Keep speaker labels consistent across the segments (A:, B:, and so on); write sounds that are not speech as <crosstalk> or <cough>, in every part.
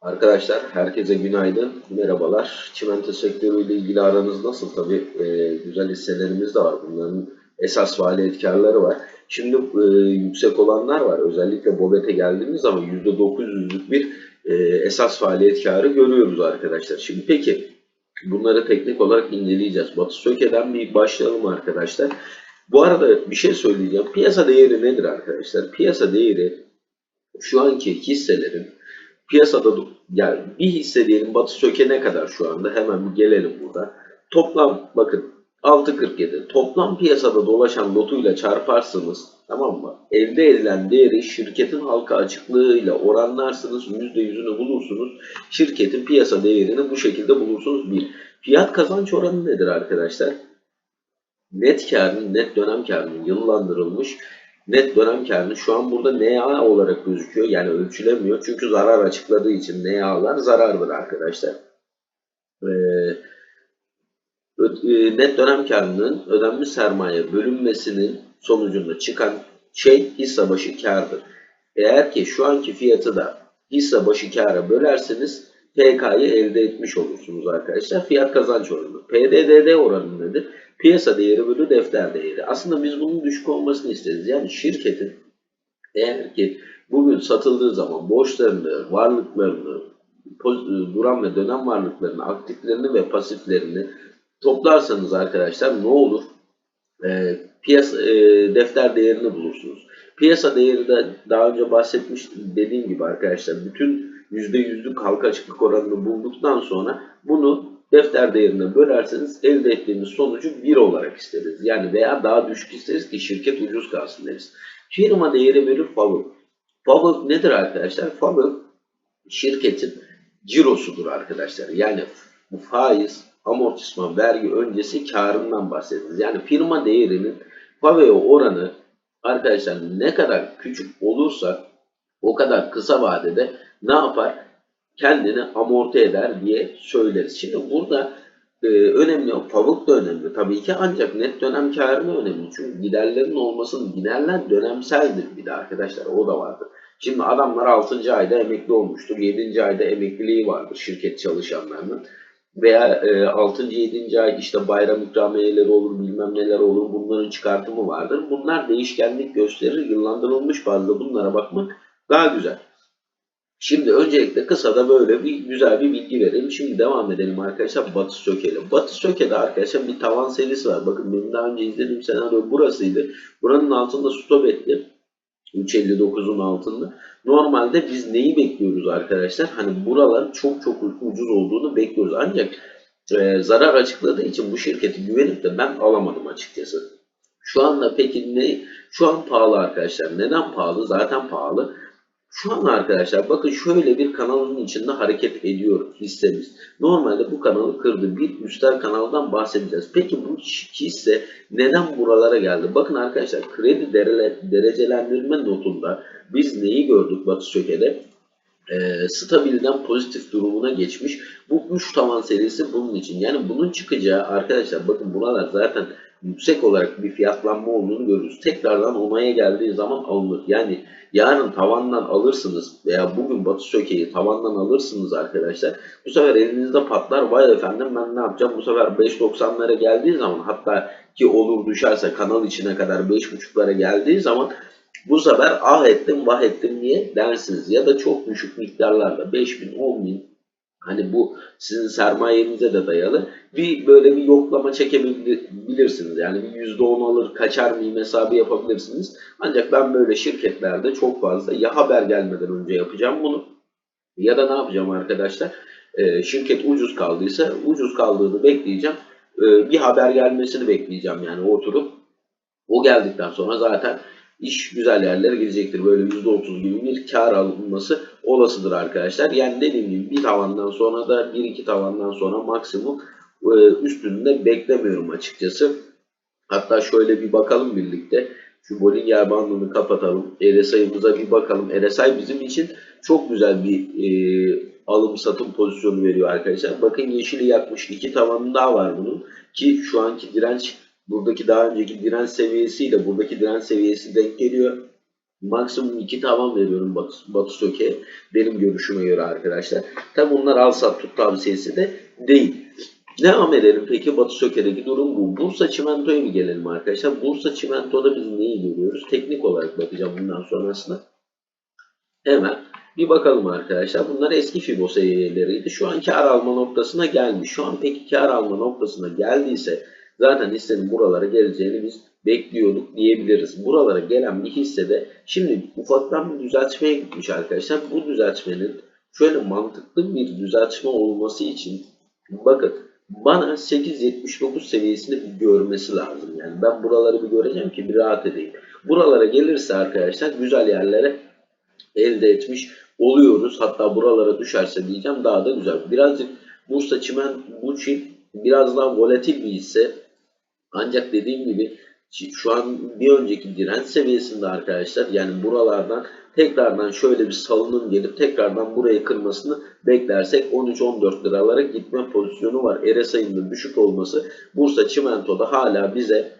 A: Arkadaşlar herkese günaydın, merhabalar. Çimento sektörüyle ilgili aranız nasıl? Tabii e, güzel hisselerimiz de var. Bunların esas faaliyetkarları var. Şimdi e, yüksek olanlar var. Özellikle Bobet'e geldiğimiz zaman %900'lük bir e, esas faaliyetkarı görüyoruz arkadaşlar. Şimdi peki bunları teknik olarak inceleyeceğiz. Batı Söke'den bir başlayalım arkadaşlar. Bu arada bir şey söyleyeceğim. Piyasa değeri nedir arkadaşlar? Piyasa değeri şu anki hisselerin piyasada yani bir hisse diyelim Batı Söke ne kadar şu anda hemen bir gelelim burada. Toplam bakın 6.47 toplam piyasada dolaşan lotuyla çarparsınız tamam mı? Elde edilen değeri şirketin halka açıklığıyla oranlarsınız %100'ünü bulursunuz. Şirketin piyasa değerini bu şekilde bulursunuz. Bir fiyat kazanç oranı nedir arkadaşlar? Net karın, net dönem karının yıllandırılmış net dönem karını şu an burada NA olarak gözüküyor. Yani ölçülemiyor. Çünkü zarar açıkladığı için NA'lar zarardır arkadaşlar. Ee, e, net dönem karının ödenmiş sermaye bölünmesinin sonucunda çıkan şey hisse başı kardır. Eğer ki şu anki fiyatı da hisse başı kâra bölerseniz PK'yı elde etmiş olursunuz arkadaşlar. Fiyat kazanç oranı. PDDD oranı nedir? Piyasa değeri bölü defter değeri. Aslında biz bunun düşük olmasını isteriz. Yani şirketin eğer ki bugün satıldığı zaman borçlarını, varlıklarını, poz- duran ve dönem varlıklarını, aktiflerini ve pasiflerini toplarsanız arkadaşlar ne olur? Ee, piyasa e, defter değerini bulursunuz. Piyasa değeri de daha önce bahsetmiş dediğim gibi arkadaşlar bütün %100'lük halka açıklık oranını bulduktan sonra bunu defter değerine bölerseniz elde ettiğimiz sonucu 1 olarak isteriz. Yani veya daha düşük isteriz ki şirket ucuz kalsın deriz. Firma değeri bölü FAVÖK. FAVÖK nedir arkadaşlar? FAVÖK şirketin cirosudur arkadaşlar. Yani bu faiz, amortisman, vergi öncesi karından bahsederiz. Yani firma değerinin FAVÖK'e oranı arkadaşlar ne kadar küçük olursa o kadar kısa vadede ne yapar? Kendini amorti eder diye söyleriz. Şimdi burada e, önemli, FAVÖK da önemli tabii ki ancak net dönem karı mı önemli? Çünkü giderlerin olmasının giderler dönemseldir bir de arkadaşlar o da vardır. Şimdi adamlar 6. ayda emekli olmuştur. 7. ayda emekliliği vardır şirket çalışanlarının. Veya e, 6. 7. ay işte bayram ikramiyeleri olur bilmem neler olur bunların çıkartımı vardır. Bunlar değişkenlik gösterir. Yıllandırılmış bazda bunlara bakmak daha güzel. Şimdi öncelikle kısa da böyle bir güzel bir bilgi verelim. Şimdi devam edelim arkadaşlar Batı Söke'yle. Batı Söke'de arkadaşlar bir tavan serisi var. Bakın benim daha önce izlediğim senaryo burasıydı. Buranın altında stop etti. 3.59'un altında. Normalde biz neyi bekliyoruz arkadaşlar? Hani buraların çok çok ucuz olduğunu bekliyoruz. Ancak e, zarar açıkladığı için bu şirketi güvenip de ben alamadım açıkçası. Şu anda peki ne? Şu an pahalı arkadaşlar. Neden pahalı? Zaten pahalı. Şu an arkadaşlar bakın şöyle bir kanalın içinde hareket ediyor hissemiz. Normalde bu kanalı kırdı. Bir üstel kanaldan bahsedeceğiz. Peki bu hisse neden buralara geldi? Bakın arkadaşlar kredi derecelendirme notunda biz neyi gördük Batı Söke'de? Ee, stabilden pozitif durumuna geçmiş. Bu 3 tavan serisi bunun için. Yani bunun çıkacağı arkadaşlar bakın buralar zaten yüksek olarak bir fiyatlanma olduğunu görürüz. Tekrardan onaya geldiği zaman alınır. Yani yarın tavandan alırsınız veya bugün Batı Söke'yi tavandan alırsınız arkadaşlar. Bu sefer elinizde patlar. Vay efendim ben ne yapacağım? Bu sefer 5.90'lara geldiği zaman hatta ki olur düşerse kanal içine kadar 5.5'lara geldiği zaman bu sefer ah ettim vah ettim niye dersiniz. Ya da çok düşük miktarlarda 5000 10.000 hani bu sizin sermayenize de dayalı bir böyle bir yoklama çekebilirsiniz. Yani bir %10 alır kaçar mıyım hesabı yapabilirsiniz. Ancak ben böyle şirketlerde çok fazla ya haber gelmeden önce yapacağım bunu ya da ne yapacağım arkadaşlar? Ee, şirket ucuz kaldıysa ucuz kaldığını bekleyeceğim. Ee, bir haber gelmesini bekleyeceğim yani oturup. O geldikten sonra zaten iş güzel yerlere gidecektir. Böyle %30 gibi bir kar alınması olasıdır arkadaşlar. Yani dediğim gibi bir tavandan sonra da bir iki tavandan sonra maksimum e, üstünde beklemiyorum açıkçası. Hatta şöyle bir bakalım birlikte. Şu Bollinger bandını kapatalım. RSI'mıza bir bakalım. RSI bizim için çok güzel bir e, alım satım pozisyonu veriyor arkadaşlar. Bakın yeşili yakmış. iki tavanı daha var bunun. Ki şu anki direnç buradaki daha önceki direnç seviyesiyle buradaki direnç seviyesi denk geliyor. Maksimum 2 tavan veriyorum Söke'ye. Benim görüşüme göre arkadaşlar. Tabi bunlar al sat tut tavsiyesi de değil. Devam edelim. Peki Batu Söke'deki durum bu. Bursa Çimento'ya bir gelelim arkadaşlar. Bursa Çimento'da biz neyi görüyoruz? Teknik olarak bakacağım bundan sonrasında. Hemen bir bakalım arkadaşlar. Bunlar eski Fibo seviyeleriydi. Şu an kar alma noktasına gelmiş. Şu an peki kar alma noktasına geldiyse zaten hissenin buralara geleceğini biz bekliyorduk diyebiliriz. Buralara gelen bir hissede şimdi ufaktan bir düzeltmeye gitmiş arkadaşlar. Bu düzeltmenin şöyle mantıklı bir düzeltme olması için bakın bana 8.79 seviyesini bir görmesi lazım. Yani ben buraları bir göreceğim ki bir rahat edeyim. Buralara gelirse arkadaşlar güzel yerlere elde etmiş oluyoruz. Hatta buralara düşerse diyeceğim daha da güzel. Birazcık Bursa Çimen bu çift biraz daha volatil bir hisse. Ancak dediğim gibi şu an bir önceki direnç seviyesinde arkadaşlar yani buralardan tekrardan şöyle bir salınım gelip tekrardan burayı kırmasını beklersek 13-14 liralara gitme pozisyonu var. RSI'nin düşük olması Bursa Çimento'da hala bize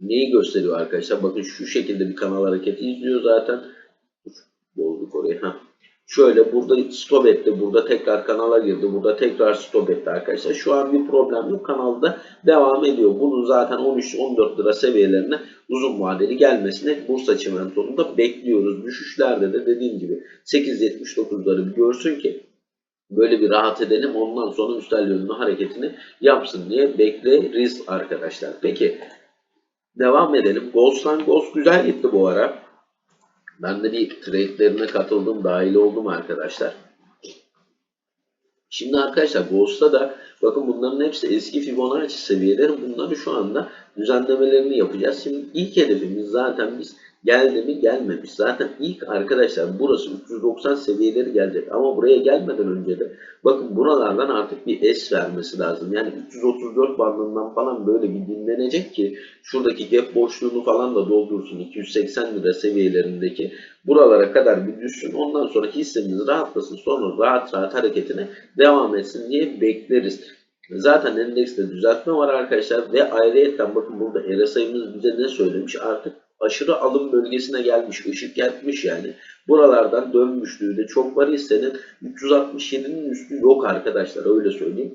A: neyi gösteriyor arkadaşlar? Bakın şu şekilde bir kanal hareketi izliyor zaten. Bozduk orayı. Heh. Şöyle burada stop etti. Burada tekrar kanala girdi. Burada tekrar stop etti arkadaşlar. Şu an bir problem yok. Kanalda devam ediyor. Bunun zaten 13-14 lira seviyelerine uzun vadeli gelmesini Bursa Çimento'nda bekliyoruz. Düşüşlerde de dediğim gibi 8.79'ları bir görsün ki böyle bir rahat edelim. Ondan sonra üstel yönlü hareketini yapsın diye bekleriz arkadaşlar. Peki devam edelim. Ghost'tan Ghost güzel gitti bu ara. Ben de bir trade'lerine katıldım, dahil oldum arkadaşlar. Şimdi arkadaşlar Ghost'ta da bakın bunların hepsi eski Fibonacci seviyeleri. Bunları şu anda düzenlemelerini yapacağız. Şimdi ilk hedefimiz zaten biz geldi mi gelmemiş. Zaten ilk arkadaşlar burası 390 seviyeleri gelecek. Ama buraya gelmeden önce de bakın buralardan artık bir S vermesi lazım. Yani 334 bandından falan böyle bir dinlenecek ki şuradaki gap boşluğunu falan da doldursun. 280 lira seviyelerindeki buralara kadar bir düşsün. Ondan sonra hissemiz rahatlasın. Sonra rahat rahat hareketine devam etsin diye bekleriz. Zaten endekste düzeltme var arkadaşlar ve ayrıyetten bakın burada RSI'miz bize ne söylemiş artık aşırı alım bölgesine gelmiş, ışık gelmiş yani. Buralardan dönmüşlüğü de çok var hissenin 367'nin üstü yok arkadaşlar öyle söyleyeyim.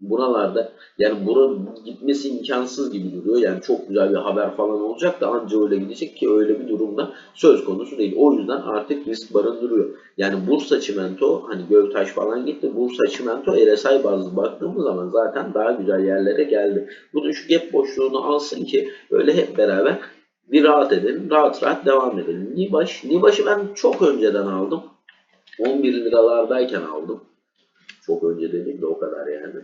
A: Buralarda yani buranın gitmesi imkansız gibi duruyor. Yani çok güzel bir haber falan olacak da anca öyle gidecek ki öyle bir durumda söz konusu değil. O yüzden artık risk barındırıyor. Yani Bursa Çimento hani Gövtaş falan gitti. Bursa Çimento RSI bazlı baktığımız zaman zaten daha güzel yerlere geldi. Bunun şu gap boşluğunu alsın ki öyle hep beraber bir rahat edelim. Rahat rahat devam edelim. Nibaş. Nibaş'ı ben çok önceden aldım. 11 liralardayken aldım. Çok önce dedim de o kadar yani.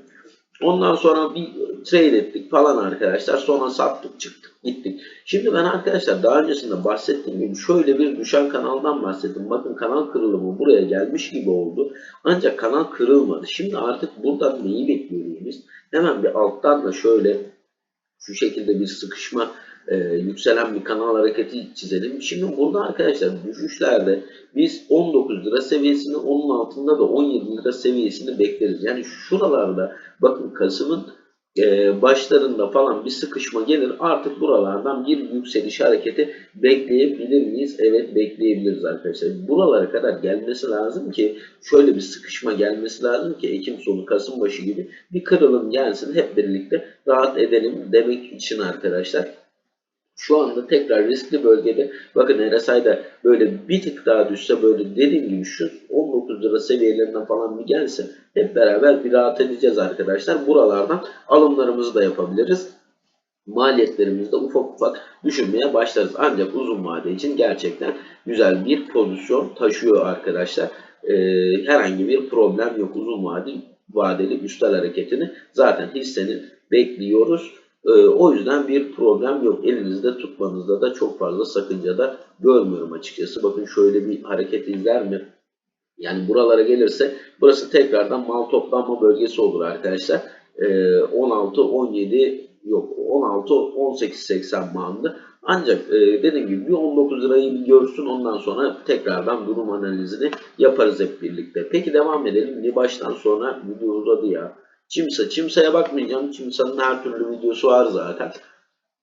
A: Ondan sonra bir trade ettik falan arkadaşlar. Sonra sattık çıktık gittik. Şimdi ben arkadaşlar daha öncesinde bahsettiğim gibi şöyle bir düşen kanaldan bahsettim. Bakın kanal kırılımı buraya gelmiş gibi oldu. Ancak kanal kırılmadı. Şimdi artık buradan neyi bekliyoruz? Hemen bir alttan da şöyle şu şekilde bir sıkışma e, yükselen bir kanal hareketi çizelim. Şimdi burada arkadaşlar düşüşlerde biz 19 lira seviyesini onun altında da 17 lira seviyesini bekleriz. Yani şuralarda bakın Kasım'ın e, başlarında falan bir sıkışma gelir. Artık buralardan bir yükseliş hareketi bekleyebilir miyiz? Evet bekleyebiliriz arkadaşlar. Buralara kadar gelmesi lazım ki şöyle bir sıkışma gelmesi lazım ki Ekim sonu Kasım başı gibi bir kırılım gelsin. Hep birlikte rahat edelim demek için arkadaşlar. Şu anda tekrar riskli bölgede bakın RSI'da böyle bir tık daha düşse böyle dediğim gibi şu 19 lira seviyelerinden falan bir gelse hep beraber bir rahat edeceğiz arkadaşlar. Buralardan alımlarımızı da yapabiliriz. Maliyetlerimizi de ufak ufak düşünmeye başlarız. Ancak uzun vade için gerçekten güzel bir pozisyon taşıyor arkadaşlar. Ee, herhangi bir problem yok uzun vadeli, vadeli üstel hareketini zaten hissenin bekliyoruz. Ee, o yüzden bir problem yok. Elinizde tutmanızda da çok fazla sakınca da görmüyorum açıkçası. Bakın şöyle bir hareket izler mi? Yani buralara gelirse burası tekrardan mal toplanma bölgesi olur arkadaşlar. Ee, 16, 17 yok 16, 18, 80 bandı. Ancak e, dediğim gibi bir 19 lirayı bir görsün ondan sonra tekrardan durum analizini yaparız hep birlikte. Peki devam edelim. Bir baştan sonra video uzadı ya. Çimsa. Çimsa'ya bakmayacağım. Çimsa'nın her türlü videosu var zaten.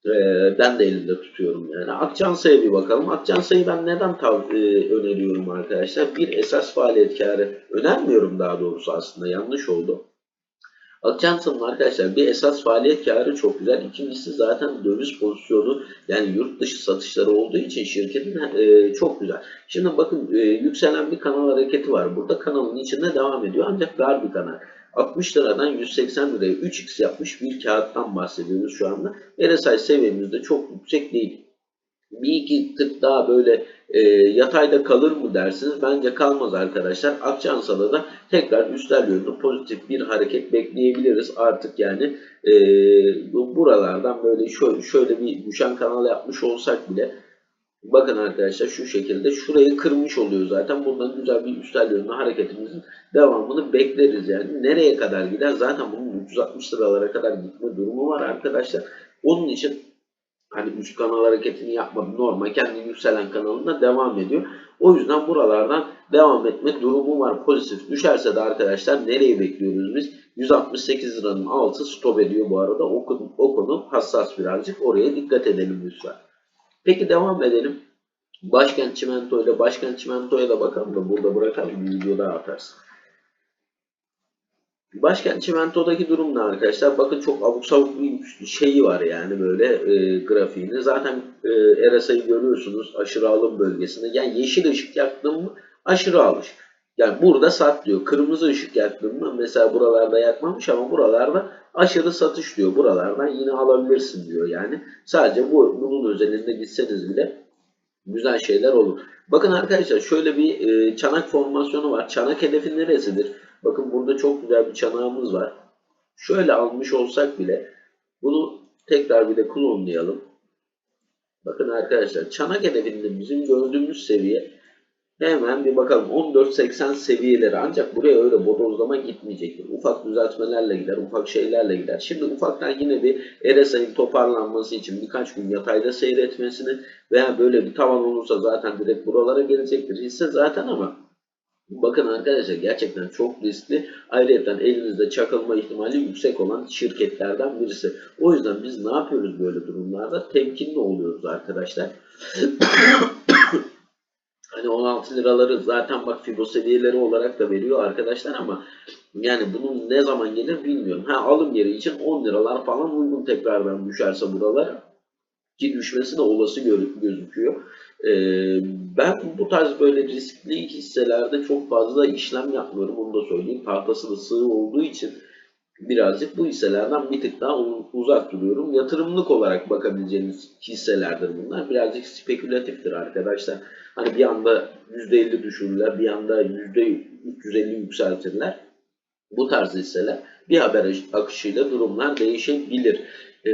A: Ee, ben de elimde tutuyorum yani. Akçansa'ya bir bakalım. Akçansa'yı ben neden tav- e, öneriyorum arkadaşlar? Bir esas faaliyet kârı önermiyorum daha doğrusu aslında yanlış oldu. Akçansa'nın arkadaşlar bir esas faaliyet kârı çok güzel. İkincisi zaten döviz pozisyonu yani yurt dışı satışları olduğu için şirketin e, çok güzel. Şimdi bakın e, yükselen bir kanal hareketi var. Burada kanalın içinde devam ediyor ancak dar bir kanal. 60 liradan 180 liraya 3x yapmış bir kağıttan bahsediyoruz şu anda. RSI seviyemiz de çok yüksek değil. Bir iki tık daha böyle e, yatayda kalır mı dersiniz? Bence kalmaz arkadaşlar. Akçansa'da da tekrar üstel yönlü pozitif bir hareket bekleyebiliriz. Artık yani e, bu- buralardan böyle şöyle, şöyle bir düşen kanal yapmış olsak bile bakın arkadaşlar şu şekilde şurayı kırmış oluyor zaten. Buradan güzel bir üstel yönlü hareketimizin devamını bekleriz yani. Nereye kadar gider? Zaten bunun 360 liralara kadar gitme durumu var arkadaşlar. Onun için hani üst kanal hareketini yapmadı. Normal kendi yükselen kanalında devam ediyor. O yüzden buralardan devam etme durumu var. Pozitif düşerse de arkadaşlar nereye bekliyoruz biz? 168 liranın altı stop ediyor bu arada. O, konu- o konu hassas birazcık. Oraya dikkat edelim lütfen. Peki devam edelim. Başkent Çimento ile Başkent Çimento'ya da bakalım da burada bırakalım bir video daha atarsın. Başkent Çimento'daki durum ne arkadaşlar? Bakın çok abuk sabuk bir şeyi var yani böyle e, grafiğini. Zaten e, RSI'yi görüyorsunuz aşırı alım bölgesinde. Yani yeşil ışık yaktım mı aşırı alış. Yani burada sat diyor. Kırmızı ışık yaktım mı mesela buralarda yakmamış ama buralarda aşırı satış diyor. Buralardan yine alabilirsin diyor yani. Sadece bu bunun özelinde gitseniz bile güzel şeyler olur. Bakın arkadaşlar şöyle bir e, çanak formasyonu var. Çanak hedefi neresidir? Bakın burada çok güzel bir çanağımız var. Şöyle almış olsak bile bunu tekrar bir de klonlayalım. Bakın arkadaşlar çanak hedefinde bizim gördüğümüz seviye hemen bir bakalım 14.80 seviyeleri ancak buraya öyle bodozlama gitmeyecektir. Ufak düzeltmelerle gider, ufak şeylerle gider. Şimdi ufaktan yine bir RSI'nin toparlanması için birkaç gün yatayda seyretmesini veya böyle bir tavan olursa zaten direkt buralara gelecektir. Hisse zaten ama Bakın arkadaşlar gerçekten çok riskli. Ayrıca elinizde çakılma ihtimali yüksek olan şirketlerden birisi. O yüzden biz ne yapıyoruz böyle durumlarda? Temkinli oluyoruz arkadaşlar. <coughs> hani 16 liraları zaten bak fibo seviyeleri olarak da veriyor arkadaşlar ama yani bunun ne zaman gelir bilmiyorum. Ha alım yeri için 10 liralar falan uygun tekrardan düşerse buralara ki düşmesi de olası gö- gözüküyor. Ee, ben bu tarz böyle riskli hisselerde çok fazla işlem yapmıyorum. Onu da söyleyeyim. Tahtası da sığ olduğu için birazcık bu hisselerden bir tık daha uzak duruyorum. Yatırımlık olarak bakabileceğiniz hisselerdir bunlar. Birazcık spekülatiftir arkadaşlar. Hani bir anda %50 düşürürler, bir anda %350 yükseltirler. Bu tarz hisseler bir haber akışıyla durumlar değişebilir. Ee,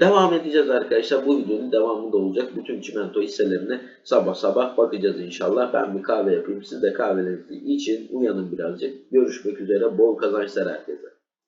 A: devam edeceğiz arkadaşlar. Bu videonun devamı da olacak. Bütün çimento hisselerine sabah sabah bakacağız inşallah. Ben bir kahve yapayım. Siz de kahvelerinizi için uyanın birazcık. Görüşmek üzere. Bol kazançlar herkese.